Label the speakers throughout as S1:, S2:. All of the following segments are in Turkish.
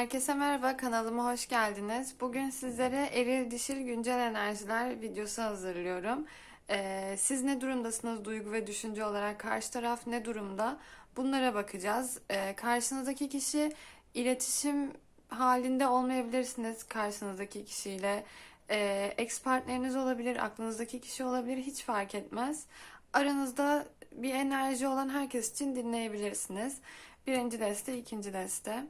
S1: Herkese merhaba, kanalıma hoş geldiniz. Bugün sizlere eril dişil güncel enerjiler videosu hazırlıyorum. Ee, siz ne durumdasınız duygu ve düşünce olarak, karşı taraf ne durumda? Bunlara bakacağız. Ee, karşınızdaki kişi iletişim halinde olmayabilirsiniz karşınızdaki kişiyle. Ee, ex partneriniz olabilir, aklınızdaki kişi olabilir, hiç fark etmez. Aranızda bir enerji olan herkes için dinleyebilirsiniz. Birinci deste, ikinci deste.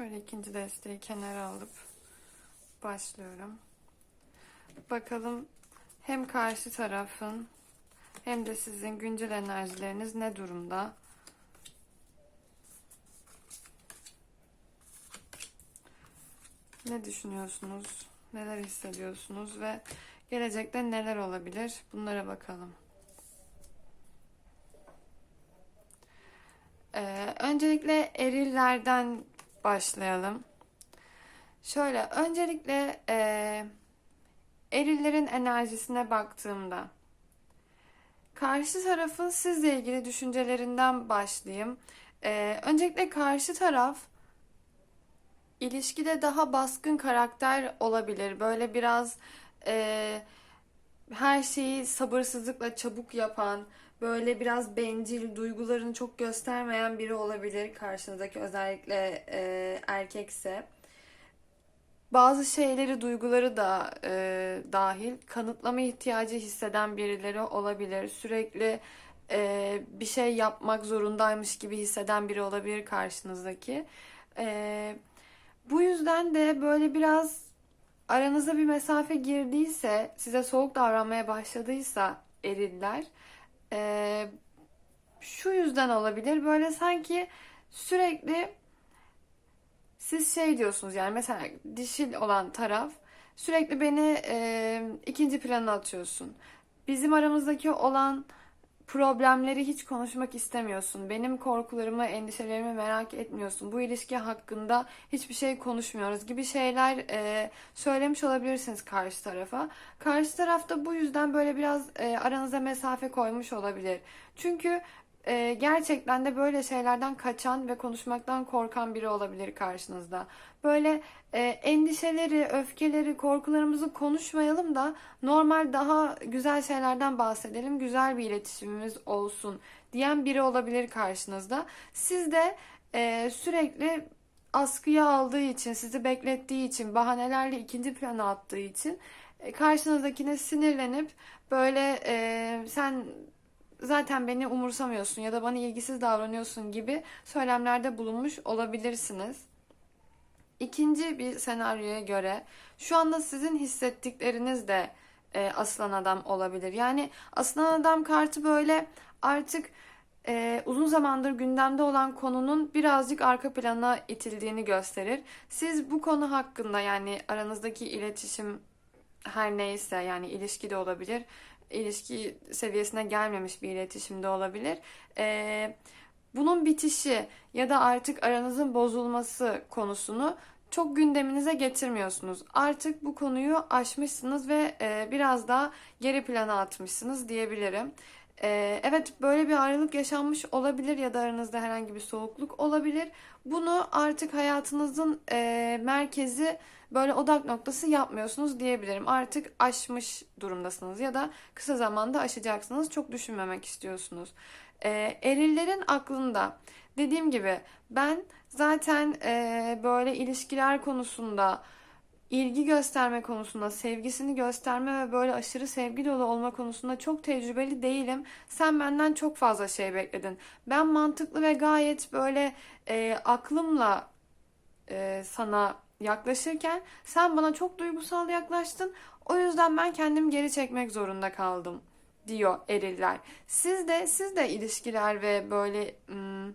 S1: Şöyle ikinci desteği kenara alıp başlıyorum. Bakalım hem karşı tarafın hem de sizin güncel enerjileriniz ne durumda? Ne düşünüyorsunuz? Neler hissediyorsunuz ve gelecekte neler olabilir? Bunlara bakalım. Ee, öncelikle erillerden başlayalım. Şöyle öncelikle e, erillerin enerjisine baktığımda karşı tarafın sizle ilgili düşüncelerinden başlayayım. E, öncelikle karşı taraf ilişkide daha baskın karakter olabilir. Böyle biraz e, her şeyi sabırsızlıkla çabuk yapan, böyle biraz bencil, duygularını çok göstermeyen biri olabilir karşınızdaki özellikle e, erkekse. Bazı şeyleri, duyguları da e, dahil kanıtlama ihtiyacı hisseden birileri olabilir. Sürekli e, bir şey yapmak zorundaymış gibi hisseden biri olabilir karşınızdaki. E, bu yüzden de böyle biraz aranıza bir mesafe girdiyse, size soğuk davranmaya başladıysa eriller, ee, şu yüzden olabilir. Böyle sanki sürekli siz şey diyorsunuz yani mesela dişil olan taraf sürekli beni e, ikinci plana atıyorsun. Bizim aramızdaki olan problemleri hiç konuşmak istemiyorsun. Benim korkularımı, endişelerimi merak etmiyorsun. Bu ilişki hakkında hiçbir şey konuşmuyoruz gibi şeyler e, söylemiş olabilirsiniz karşı tarafa. Karşı tarafta bu yüzden böyle biraz e, aranıza mesafe koymuş olabilir. Çünkü e, gerçekten de böyle şeylerden kaçan ve konuşmaktan korkan biri olabilir karşınızda. Böyle e, endişeleri, öfkeleri, korkularımızı konuşmayalım da normal daha güzel şeylerden bahsedelim. Güzel bir iletişimimiz olsun diyen biri olabilir karşınızda. Siz de e, sürekli askıya aldığı için, sizi beklettiği için, bahanelerle ikinci plana attığı için e, karşınızdakine sinirlenip böyle e, sen zaten beni umursamıyorsun ya da bana ilgisiz davranıyorsun gibi söylemlerde bulunmuş olabilirsiniz. İkinci bir senaryoya göre şu anda sizin hissettikleriniz de e, aslan adam olabilir. Yani aslan adam kartı böyle artık e, uzun zamandır gündemde olan konunun birazcık arka plana itildiğini gösterir. Siz bu konu hakkında yani aranızdaki iletişim her neyse yani ilişki de olabilir ilişki seviyesine gelmemiş bir iletişimde olabilir. Ee, bunun bitişi ya da artık aranızın bozulması konusunu çok gündeminize getirmiyorsunuz. Artık bu konuyu aşmışsınız ve e, biraz daha geri plana atmışsınız diyebilirim. E, evet böyle bir ayrılık yaşanmış olabilir ya da aranızda herhangi bir soğukluk olabilir. Bunu artık hayatınızın e, merkezi böyle odak noktası yapmıyorsunuz diyebilirim. Artık aşmış durumdasınız ya da kısa zamanda aşacaksınız. Çok düşünmemek istiyorsunuz. E, erillerin aklında dediğim gibi ben zaten e, böyle ilişkiler konusunda ilgi gösterme konusunda, sevgisini gösterme ve böyle aşırı sevgi dolu olma konusunda çok tecrübeli değilim. Sen benden çok fazla şey bekledin. Ben mantıklı ve gayet böyle e, aklımla e, sana yaklaşırken sen bana çok duygusal yaklaştın. O yüzden ben kendimi geri çekmek zorunda kaldım diyor eriller. Siz de siz de ilişkiler ve böyle ım,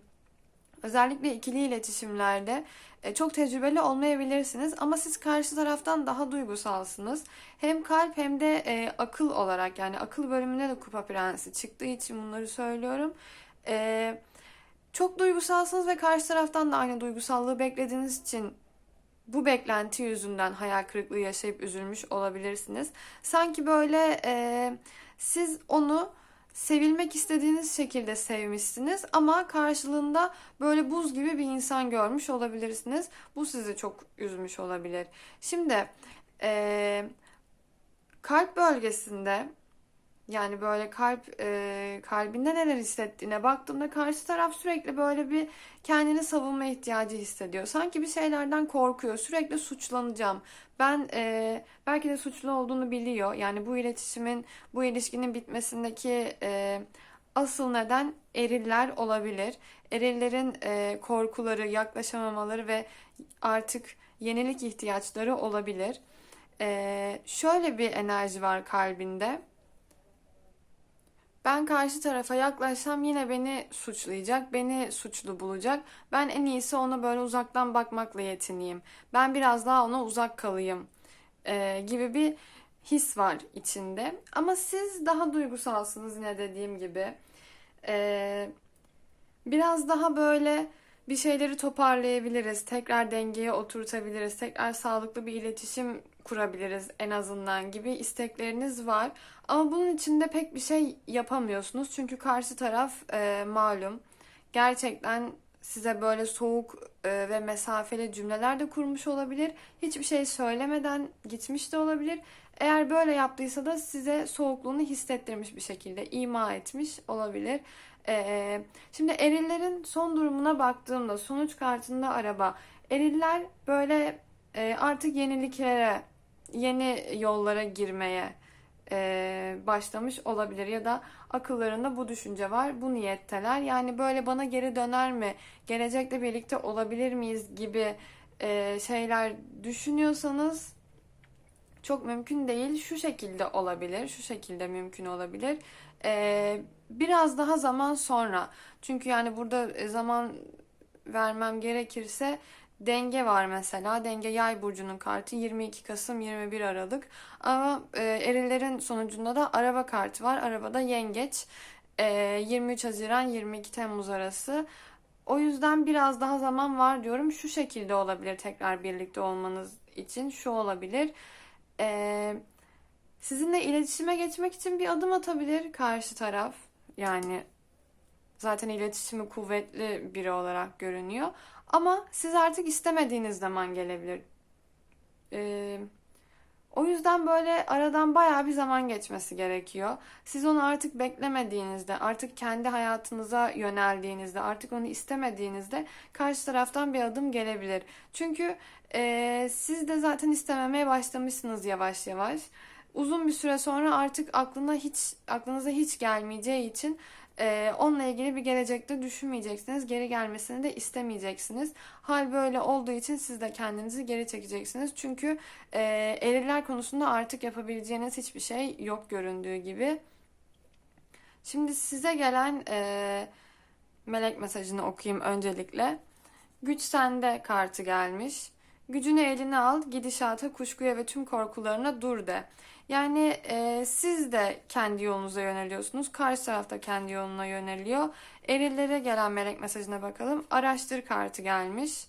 S1: özellikle ikili iletişimlerde e, çok tecrübeli olmayabilirsiniz ama siz karşı taraftan daha duygusalsınız. Hem kalp hem de e, akıl olarak yani akıl bölümünde de kupa prensi çıktığı için bunları söylüyorum. E, çok duygusalsınız ve karşı taraftan da aynı duygusallığı beklediğiniz için bu beklenti yüzünden hayal kırıklığı yaşayıp üzülmüş olabilirsiniz. Sanki böyle siz onu sevilmek istediğiniz şekilde sevmişsiniz ama karşılığında böyle buz gibi bir insan görmüş olabilirsiniz. Bu sizi çok üzmüş olabilir. Şimdi eee, kalp bölgesinde yani böyle kalp e, kalbinde neler hissettiğine baktığımda karşı taraf sürekli böyle bir kendini savunma ihtiyacı hissediyor. Sanki bir şeylerden korkuyor. Sürekli suçlanacağım. Ben e, belki de suçlu olduğunu biliyor. Yani bu iletişimin, bu ilişkinin bitmesindeki e, asıl neden eriller olabilir. Erillerin e, korkuları, yaklaşamamaları ve artık yenilik ihtiyaçları olabilir. E, şöyle bir enerji var kalbinde. Ben karşı tarafa yaklaşsam yine beni suçlayacak, beni suçlu bulacak. Ben en iyisi ona böyle uzaktan bakmakla yetineyim. Ben biraz daha ona uzak kalayım e, gibi bir his var içinde. Ama siz daha duygusalsınız yine dediğim gibi. E, biraz daha böyle bir şeyleri toparlayabiliriz, tekrar dengeye oturtabiliriz, tekrar sağlıklı bir iletişim kurabiliriz en azından gibi istekleriniz var. Ama bunun için de pek bir şey yapamıyorsunuz. Çünkü karşı taraf e, malum gerçekten size böyle soğuk e, ve mesafeli cümleler de kurmuş olabilir. Hiçbir şey söylemeden gitmiş de olabilir. Eğer böyle yaptıysa da size soğukluğunu hissettirmiş bir şekilde ima etmiş olabilir. E, şimdi erillerin son durumuna baktığımda sonuç kartında araba. Eriller böyle e, artık yeniliklere, yeni yollara girmeye e, başlamış olabilir ya da akıllarında bu düşünce var, bu niyetteler. Yani böyle bana geri döner mi, gelecekte birlikte olabilir miyiz gibi e, şeyler düşünüyorsanız çok mümkün değil. Şu şekilde olabilir, şu şekilde mümkün olabilir. E, biraz daha zaman sonra. Çünkü yani burada e, zaman vermem gerekirse Denge var mesela. Denge yay burcunun kartı 22 Kasım 21 Aralık. Ama e, erillerin sonucunda da araba kartı var. Arabada yengeç. E, 23 Haziran 22 Temmuz arası. O yüzden biraz daha zaman var diyorum. Şu şekilde olabilir tekrar birlikte olmanız için. Şu olabilir. E, sizinle iletişime geçmek için bir adım atabilir karşı taraf. Yani zaten iletişimi kuvvetli biri olarak görünüyor. Ama siz artık istemediğiniz zaman gelebilir. Ee, o yüzden böyle aradan bayağı bir zaman geçmesi gerekiyor. Siz onu artık beklemediğinizde, artık kendi hayatınıza yöneldiğinizde, artık onu istemediğinizde karşı taraftan bir adım gelebilir. Çünkü e, siz de zaten istememeye başlamışsınız yavaş yavaş. Uzun bir süre sonra artık aklına hiç aklınıza hiç gelmeyeceği için ee, onunla ilgili bir gelecekte düşünmeyeceksiniz. Geri gelmesini de istemeyeceksiniz. Hal böyle olduğu için siz de kendinizi geri çekeceksiniz. Çünkü e, eriller konusunda artık yapabileceğiniz hiçbir şey yok göründüğü gibi. Şimdi size gelen e, melek mesajını okuyayım öncelikle. Güç sende kartı gelmiş. Gücünü eline al, gidişata, kuşkuya ve tüm korkularına dur de. Yani e, siz de kendi yolunuza yöneliyorsunuz. Karşı taraf da kendi yoluna yöneliyor. Erillere gelen melek mesajına bakalım. Araştır kartı gelmiş.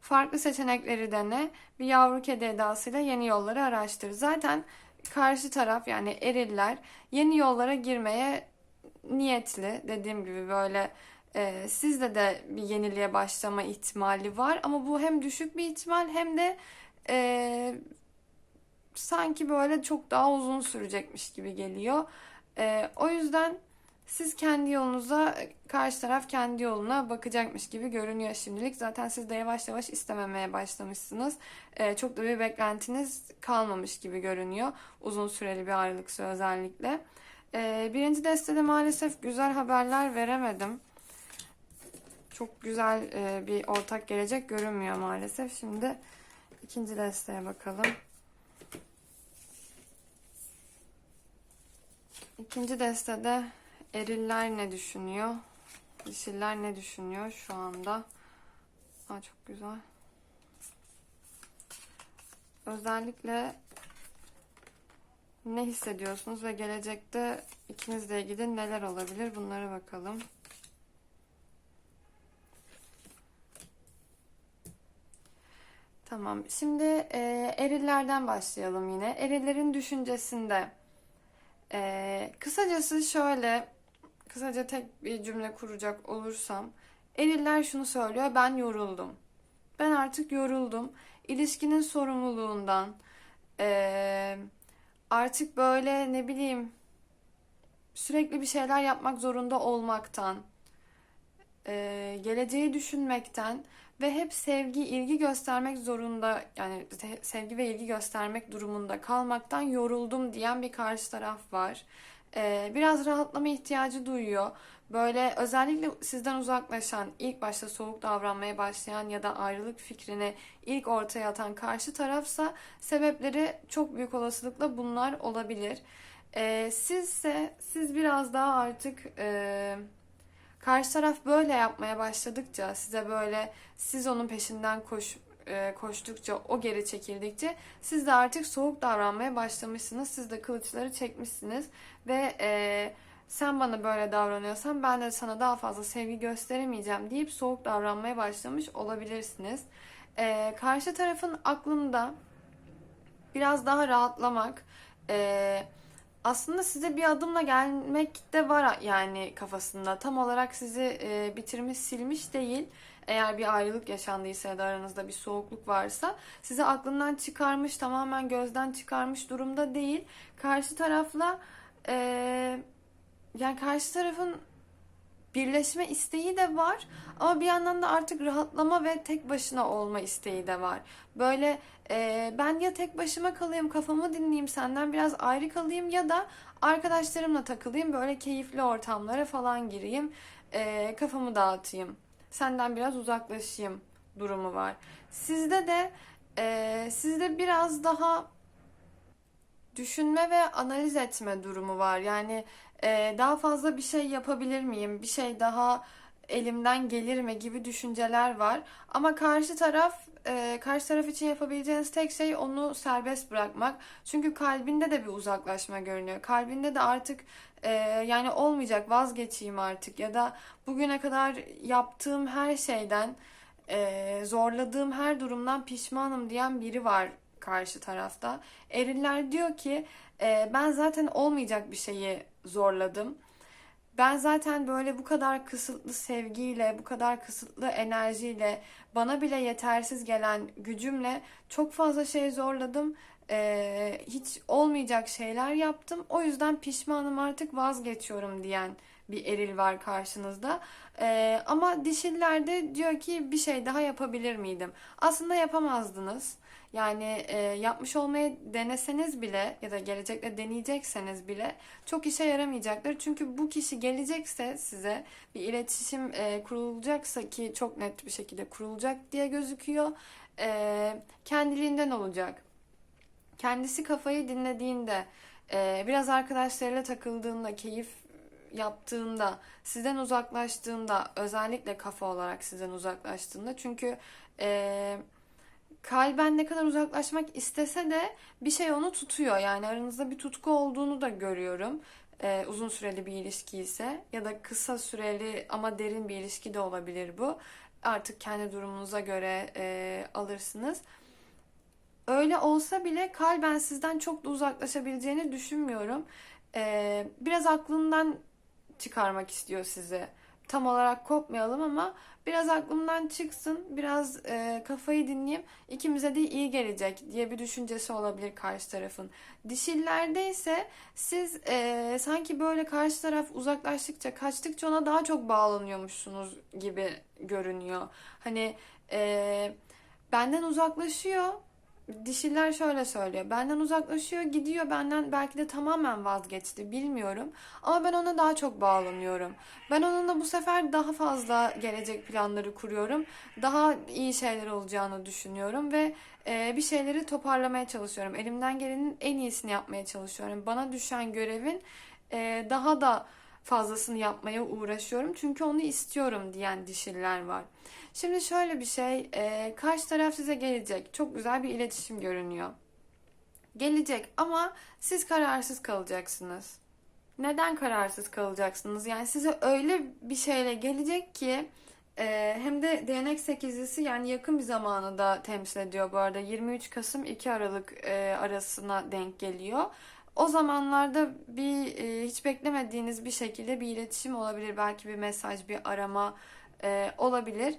S1: Farklı seçenekleri dene. Bir yavru kedi edasıyla yeni yolları araştır. Zaten karşı taraf yani eriller yeni yollara girmeye niyetli. Dediğim gibi böyle e, sizde de bir yeniliğe başlama ihtimali var. Ama bu hem düşük bir ihtimal hem de e, sanki böyle çok daha uzun sürecekmiş gibi geliyor. E, o yüzden siz kendi yolunuza, karşı taraf kendi yoluna bakacakmış gibi görünüyor şimdilik. Zaten siz de yavaş yavaş istememeye başlamışsınız. E, çok da bir beklentiniz kalmamış gibi görünüyor. Uzun süreli bir ayrılıksa özellikle. E, birinci destede maalesef güzel haberler veremedim. Çok güzel e, bir ortak gelecek görünmüyor maalesef. Şimdi ikinci desteye bakalım. İkinci destede eriller ne düşünüyor? Dişiller ne düşünüyor şu anda? Aa, çok güzel. Özellikle ne hissediyorsunuz ve gelecekte ikinizle ilgili neler olabilir? Bunlara bakalım. Tamam. Şimdi e, erillerden başlayalım yine. Erillerin düşüncesinde Ee, kısacası şöyle, kısaca tek bir cümle kuracak olursam, eriller şunu söylüyor, ben yoruldum. Ben artık yoruldum. İlişkinin sorumluluğundan, ee, artık böyle ne bileyim, sürekli bir şeyler yapmak zorunda olmaktan, e, geleceği düşünmekten ve hep sevgi, ilgi göstermek zorunda yani sevgi ve ilgi göstermek durumunda kalmaktan yoruldum diyen bir karşı taraf var. E, biraz rahatlama ihtiyacı duyuyor. Böyle özellikle sizden uzaklaşan, ilk başta soğuk davranmaya başlayan ya da ayrılık fikrini ilk ortaya atan karşı tarafsa sebepleri çok büyük olasılıkla bunlar olabilir. E, sizse siz biraz daha artık e, Karşı taraf böyle yapmaya başladıkça, size böyle siz onun peşinden koş, e, koştukça, o geri çekildikçe siz de artık soğuk davranmaya başlamışsınız. Siz de kılıçları çekmişsiniz ve e, sen bana böyle davranıyorsan ben de sana daha fazla sevgi gösteremeyeceğim deyip soğuk davranmaya başlamış olabilirsiniz. E, karşı tarafın aklında biraz daha rahatlamak, e, aslında size bir adımla gelmek de var yani kafasında. Tam olarak sizi e, bitirmiş, silmiş değil. Eğer bir ayrılık yaşandıysa ya da aranızda bir soğukluk varsa sizi aklından çıkarmış, tamamen gözden çıkarmış durumda değil. Karşı tarafla e, yani karşı tarafın birleşme isteği de var ama bir yandan da artık rahatlama ve tek başına olma isteği de var. Böyle e, ben ya tek başıma kalayım, kafamı dinleyeyim, senden biraz ayrı kalayım ya da arkadaşlarımla takılayım, böyle keyifli ortamlara falan gireyim, e, kafamı dağıtayım, senden biraz uzaklaşayım durumu var. Sizde de e, sizde biraz daha düşünme ve analiz etme durumu var. Yani e, daha fazla bir şey yapabilir miyim? Bir şey daha elimden gelir mi gibi düşünceler var. Ama karşı taraf e, karşı taraf için yapabileceğiniz tek şey onu serbest bırakmak. Çünkü kalbinde de bir uzaklaşma görünüyor. Kalbinde de artık e, yani olmayacak vazgeçeyim artık ya da bugüne kadar yaptığım her şeyden e, zorladığım her durumdan pişmanım diyen biri var karşı tarafta. Eriller diyor ki ben zaten olmayacak bir şeyi zorladım. Ben zaten böyle bu kadar kısıtlı sevgiyle, bu kadar kısıtlı enerjiyle, bana bile yetersiz gelen gücümle çok fazla şey zorladım. Ee, hiç olmayacak şeyler yaptım. O yüzden pişmanım artık vazgeçiyorum diyen bir eril var karşınızda. Ee, ama dişiller de diyor ki bir şey daha yapabilir miydim? Aslında yapamazdınız. Yani e, yapmış olmayı deneseniz bile ya da gelecekte deneyecekseniz bile çok işe yaramayacaktır. Çünkü bu kişi gelecekse size bir iletişim e, kurulacaksa ki çok net bir şekilde kurulacak diye gözüküyor. E, kendiliğinden olacak. Kendisi kafayı dinlediğinde, e, biraz arkadaşlarıyla takıldığında, keyif yaptığında, sizden uzaklaştığında, özellikle kafa olarak sizden uzaklaştığında çünkü e, kalben ne kadar uzaklaşmak istese de bir şey onu tutuyor. Yani aranızda bir tutku olduğunu da görüyorum. Ee, uzun süreli bir ilişki ise ya da kısa süreli ama derin bir ilişki de olabilir bu. Artık kendi durumunuza göre e, alırsınız. Öyle olsa bile kalben sizden çok da uzaklaşabileceğini düşünmüyorum. Ee, biraz aklından çıkarmak istiyor sizi. Tam olarak kopmayalım ama biraz aklımdan çıksın, biraz e, kafayı dinleyeyim, ikimize de iyi gelecek diye bir düşüncesi olabilir karşı tarafın. Dişillerde ise siz e, sanki böyle karşı taraf uzaklaştıkça, kaçtıkça ona daha çok bağlanıyormuşsunuz gibi görünüyor. Hani e, benden uzaklaşıyor Dişiler şöyle söylüyor. Benden uzaklaşıyor, gidiyor. Benden belki de tamamen vazgeçti. Bilmiyorum. Ama ben ona daha çok bağlanıyorum. Ben onunla bu sefer daha fazla gelecek planları kuruyorum. Daha iyi şeyler olacağını düşünüyorum ve e, bir şeyleri toparlamaya çalışıyorum. Elimden gelenin en iyisini yapmaya çalışıyorum. Bana düşen görevin e, daha da fazlasını yapmaya uğraşıyorum. Çünkü onu istiyorum diyen dişiler var. Şimdi şöyle bir şey, e, karşı taraf size gelecek. Çok güzel bir iletişim görünüyor. Gelecek ama siz kararsız kalacaksınız. Neden kararsız kalacaksınız? Yani size öyle bir şeyle gelecek ki e, hem de değnek sekizlisi yani yakın bir zamanı da temsil ediyor bu arada. 23 Kasım 2 Aralık e, arasına denk geliyor. O zamanlarda bir e, hiç beklemediğiniz bir şekilde bir iletişim olabilir. Belki bir mesaj, bir arama e, olabilir.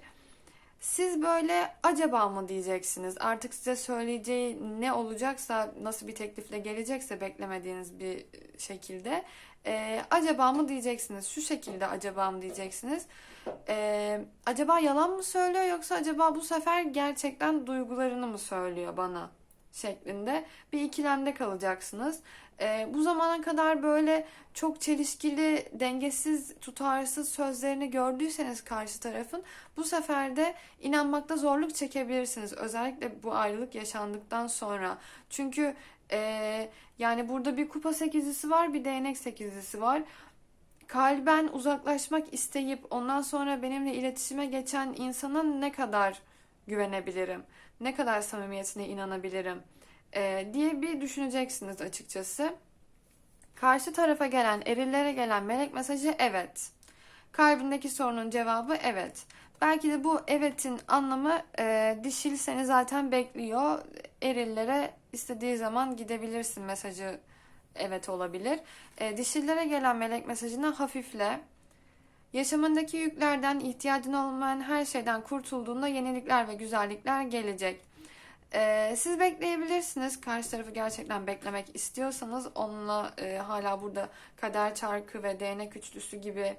S1: Siz böyle acaba mı diyeceksiniz? Artık size söyleyeceği ne olacaksa, nasıl bir teklifle gelecekse beklemediğiniz bir şekilde e, acaba mı diyeceksiniz? Şu şekilde acaba mı diyeceksiniz? E, acaba yalan mı söylüyor yoksa acaba bu sefer gerçekten duygularını mı söylüyor bana? şeklinde bir ikilemde kalacaksınız. E, bu zamana kadar böyle çok çelişkili, dengesiz, tutarsız sözlerini gördüyseniz karşı tarafın bu sefer de inanmakta zorluk çekebilirsiniz. Özellikle bu ayrılık yaşandıktan sonra. Çünkü e, yani burada bir kupa sekizlisi var, bir değnek sekizlisi var. Kalben uzaklaşmak isteyip ondan sonra benimle iletişime geçen insana ne kadar güvenebilirim? Ne kadar samimiyetine inanabilirim? E, diye bir düşüneceksiniz açıkçası. Karşı tarafa gelen, erillere gelen melek mesajı evet. Kalbindeki sorunun cevabı evet. Belki de bu evetin anlamı e, dişil seni zaten bekliyor. Erillere istediği zaman gidebilirsin mesajı evet olabilir. E, dişillere gelen melek mesajına hafifle. Yaşamındaki yüklerden, ihtiyacın olmayan her şeyden kurtulduğunda yenilikler ve güzellikler gelecek. Ee, siz bekleyebilirsiniz. Karşı tarafı gerçekten beklemek istiyorsanız onunla e, hala burada kader çarkı ve değnek üçlüsü gibi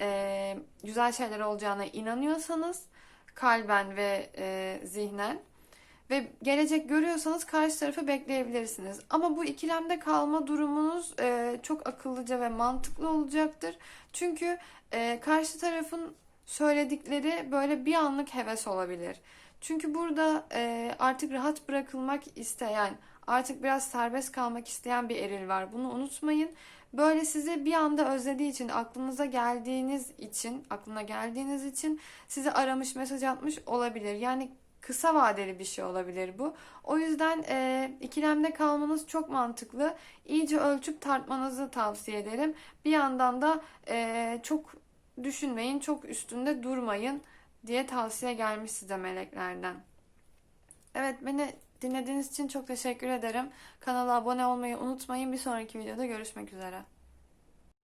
S1: e, güzel şeyler olacağına inanıyorsanız kalben ve e, zihnen ve gelecek görüyorsanız karşı tarafı bekleyebilirsiniz. Ama bu ikilemde kalma durumunuz e, çok akıllıca ve mantıklı olacaktır. Çünkü e, karşı tarafın söyledikleri böyle bir anlık heves olabilir. Çünkü burada e, artık rahat bırakılmak isteyen, artık biraz serbest kalmak isteyen bir eril var. Bunu unutmayın. Böyle sizi bir anda özlediği için, aklınıza geldiğiniz için, aklına geldiğiniz için sizi aramış, mesaj atmış olabilir. Yani kısa vadeli bir şey olabilir bu. O yüzden e, ikilemde kalmanız çok mantıklı. İyice ölçüp tartmanızı tavsiye ederim. Bir yandan da e, çok düşünmeyin, çok üstünde durmayın diye tavsiye gelmiş size meleklerden. Evet beni dinlediğiniz için çok teşekkür ederim. Kanala abone olmayı unutmayın. Bir sonraki videoda görüşmek üzere.